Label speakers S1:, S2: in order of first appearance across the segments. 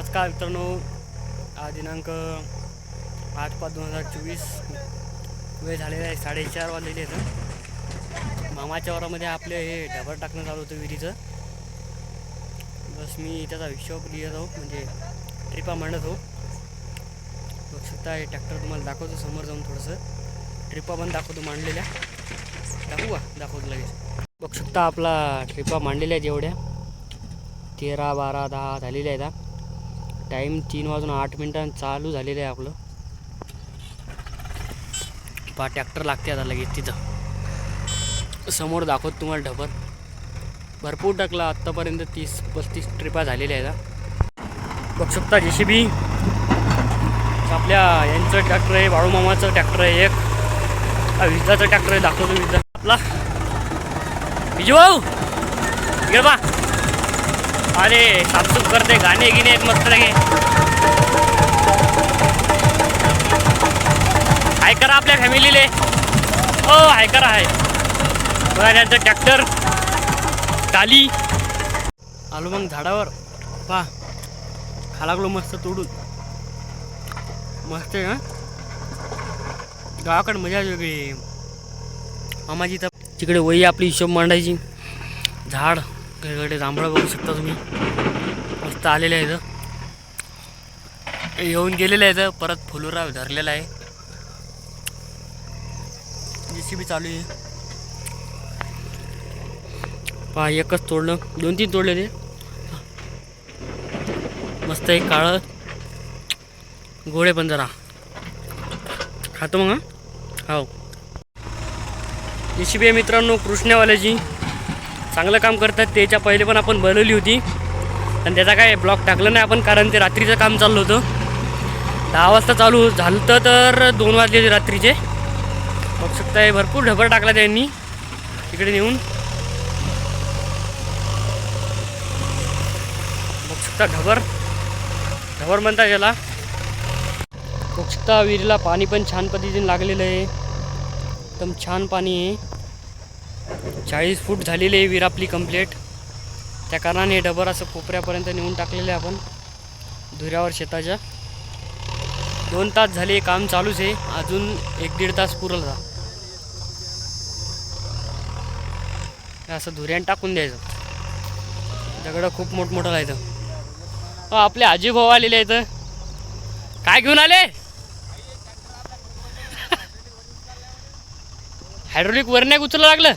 S1: नमस्कार मित्रांनो. आज दिनांक आठ पाच दोन हजार चोवीस. वेळ झालेला आहे साडेचार वाजलेले आहेत. मामाच्या वरामध्ये आपले हे ढबर टाकणं चालू होतं विहिरीचं. बस मी त्याचा हिशोब लिहित आहो म्हणजे ट्रिपा मांडत हो बघ शकता हे ट्रॅक्टर तुम्हाला दाखवतो समोर जाऊन थोडंसं. ट्रिपा पण दाखवतो मांडलेल्या. दाखवू का? दाखवतो लगेच. बघ शकता आपला ट्रिपा मांडलेल्या आहेत एवढ्या. तेरा बारा दहा झालेल्या आहेत टाईम तीन वाजून आठ मिनिटां चालू झालेलं आहे आपलं. पहा ट्रॅक्टर लागते आता लगेच तिथं. समोर दाखवत तुम्हाला ढबर. भरपूर टाकला आत्तापर्यंत तीस पस्तीस ट्रिपा झालेल्या आहेत बघ शकता जे सी बी आपल्या यांचं ट्रॅक्टर आहे बाळूमामाचं ट्रॅक्टर आहे एक. हा विजाचं ट्रॅक्टर आहे दाखवतो विजा. आपला. विजू भाऊ इकडे बा अरे साफसूफ करते गाणे गिणे आहेत मस्त लगे हाय करा आपल्या फॅमिलीले. हो हाय करा हाय. बघा त्यांचं ट्रॅक्टर टाली. आलो मग झाडावर. पा. खा लागलो मस्त तोडून. मस्त आहे हा? गावाकडे मजा वेगळी. आहे. मामाची तर तिकडे वही आपली हिशोब मांडायची. झाड. वेगवेगळे जांभळा बघू शकता तुम्ही. मस्त आलेले आहेत. येऊन गेलेलं आहे इथं परत फुलुरा धरलेला आहे. जे सी बी चालू आहे. पहा एकच तोडलं. दोन तीन तोडले ते. मस्त एक काळं. गोळे पण जरा. खातो मग हा? हो. जी सी बी आहे मित्रांनो कृष्णावाल्याची. चांगलं काम करतात त्याच्या पहिले पण आपण बनवली होती. आणि त्याचा काय ब्लॉक टाकलं नाही आपण कारण ते रात्रीचं काम चाललं होतं. दहा वाजता चालू झालं तर दोन वाजले होते रात्रीचे. बघू शकता भरपूर ढबर टाकला त्यांनी. तिकडे नेऊन. बघू शकता ढबर. ढबर म्हणता याला. बघू शकता विहिरीला पाणी पण छान पद्धतीने लागलेलं आहे. एकदम छान पाणी आहे. चाळीस फूट झालेली आहे विहीर आपली कंप्लीट त्या कारणाने हे डबर असं कोपऱ्यापर्यंत नेऊन टाकलेलं आहे आपण. धुऱ्यावर शेताच्या. दोन तास झाले काम चालूच आहे. अजून एक दीड तास पुरल जा. असं धुऱ्यान टाकून द्यायचं. दगडं खूप मोठमोठं राहायचं अहो, आपले आजी भाऊ आलेले आहेत. काय घेऊन आले? हायड्रोलिक वरण्याक उचलू लागलं.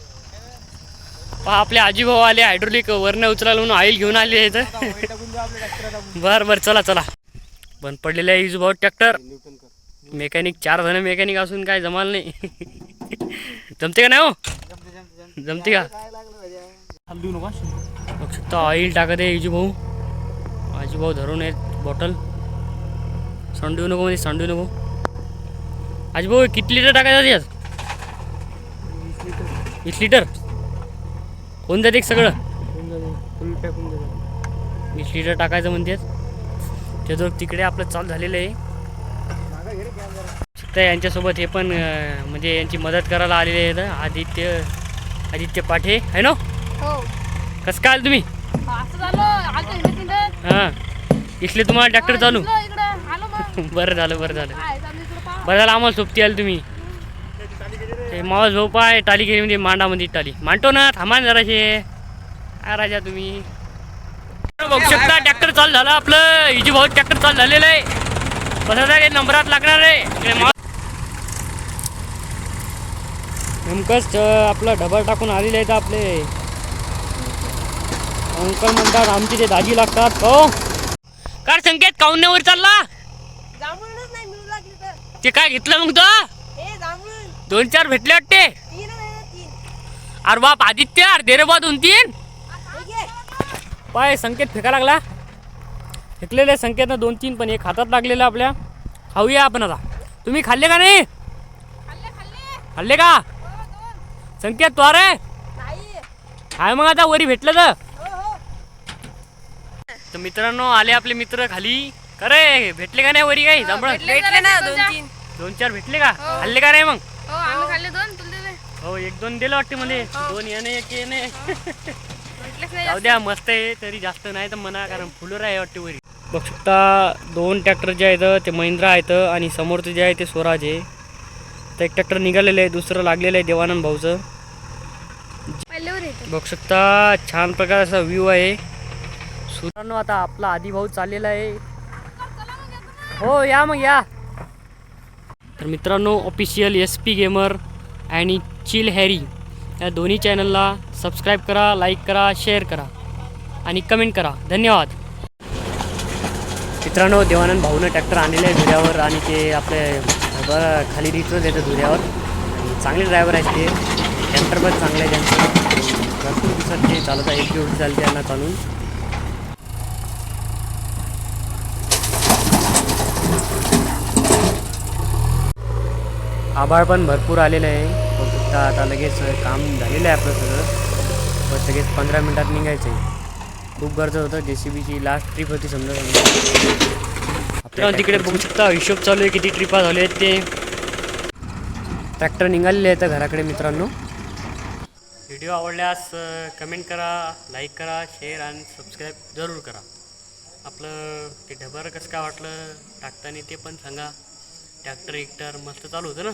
S1: पहा आपले आजी भाऊ आले हायड्रोलिक वरण्या उचलायला म्हणून ऑइल घेऊन आले आहेत बर बर चला चला. बंद पडलेलं आहे इजू भाऊ ट्रॅक्टर मेकॅनिक चार जण मेकॅनिक असून काय जमाल नाही. जमते का नाही हो? जमते का? बघ शकता ऑइल टाकत आहे इजू भाऊ. आजी भाऊ धरून आहेत बॉटल सांडू नको म्हणजे सांडू नको. आजी भाऊ किती लिटर टाकायचं यात वीस लिटर होऊन जाते सगळं? वीस लिटर टाकायचं म्हणतात. त्याचं तिकडे आपलं चालू झालेलं आहे. तर यांच्यासोबत हे पण म्हणजे यांची मदत करायला आलेले आहेत. आदित्य आदित्य पाठे आहे ना?
S2: हो.
S1: कसं काय आलं तुम्ही. हां इथले तुम्हाला ट्रॅक्टर चालू. बरं झालं बरं झालं. बरं झालं आम्हाला सोबती आलं तुम्ही. ते मावस भाऊ पाय टालीगिरीमध्ये मांडामध्ये टाली. मांडतो ना थांबा ना जराशे. काय राजा तुम्ही? बघू शकता ट्रॅक्टर चालू झालं आपलं. इजी भाऊ ट्रॅक्टर चालू झालेलं आहे. बसा काय नंबरात लागणार आहे. माव- नेमकंच आपलं डबल टाकून आलेले आहेत आपले. अंकल म्हणतात आमची ते दाजी लागतात हो. काय संकेत काउन्यावर चालला? ते काय घेतलं मग तो? दोन चार भेटले वाटते.
S2: ना,
S1: अरे बाप आदित्य अरे दे रे बा दोन तीन. पाय संकेत फेका लागला. फेकलेले संकेतनं दोन तीन पण एक हातात लागलेलं आपल्या. खाऊया आपण आता. तुम्ही खाल्ले का नाही?
S2: खाल्ले खाल्ले
S1: खाल्ले का. संकेत तो अरे.
S2: नाही
S1: काय मग आता वरी भेटलं तर. तर मित्रांनो आले आपले मित्र खाली. खरे भेटले का नाही वरी काही?
S2: भेटले ना दोन तीन
S1: दोन चार भेटले का? खाल्ले का नाही मग?
S2: खाल्ले दोन तुला दिले?
S1: हो एक दोन दिलं वाटते मध्ये दोन याने एक येणे.
S2: भेटलेच नाही
S1: जाऊ द्या मस्त आहे तरी जास्त नाही तर म्हणा कारण फुलोर आहे वाटते वरी. बघू शकता दोन ट्रॅक्टर जे आहेत ते महिंद्रा आहेत आणि समोरचं जे आहे ते स्वराज आहे. तर एक ट्रॅक्टर निघालेलं आहे दुसरं लागलेलं आहे देवानंद भाऊचं. बघू शकता छान प्रकारचा व्ह्यू आहे. सुरांनो आता आपला आधी भाऊ चाललेला आहे. हो या मग या. तर मित्रांनो ऑफिशियल एस पी गेमर आणि चिल हॅरी या दोन्ही चॅनलला सबस्क्राईब करा लाईक करा शेअर करा आणि कमेंट करा. धन्यवाद. मित्रांनो देवानंद भाऊनं ट्रॅक्टर आणलेलं आहे धुऱ्यावर आणि ते आपले बरं खाली रिचवत देतं धुऱ्यावर. चांगले ड्रायव्हर आहेत ते. ट्रॅक्टर पण चांगलं आहे त्यांचं. भरपूर दिवसात ते चालत आहे एक दिवस चालते त्यांना चालून. आभाळ पण भरपूर आलेलं आहे. बघू शकता आता लगेच काम झालेलं आहे आपलं सगळं. बस लगेच पंधरा मिनटात निघायचं. आहे खूप गरज होतं. जे सी बीची लास्ट ट्रिप होती समजा. आपल्या तिकडे बघू शकता. हिशोब चालू आहे किती ट्रिपा झाले आहेत ते. ट्रॅक्टर निघालेले आहेत घराकडे मित्रांनो. व्हिडिओ आवडल्यास कमेंट करा लाईक करा शेअर आणि सबस्क्राईब जरूर करा. आपलं ते ढबर कसं काय वाटलं टाकताना ते पण सांगा. ट्रॅक्टर एकटर मस्त चालू होतं ना?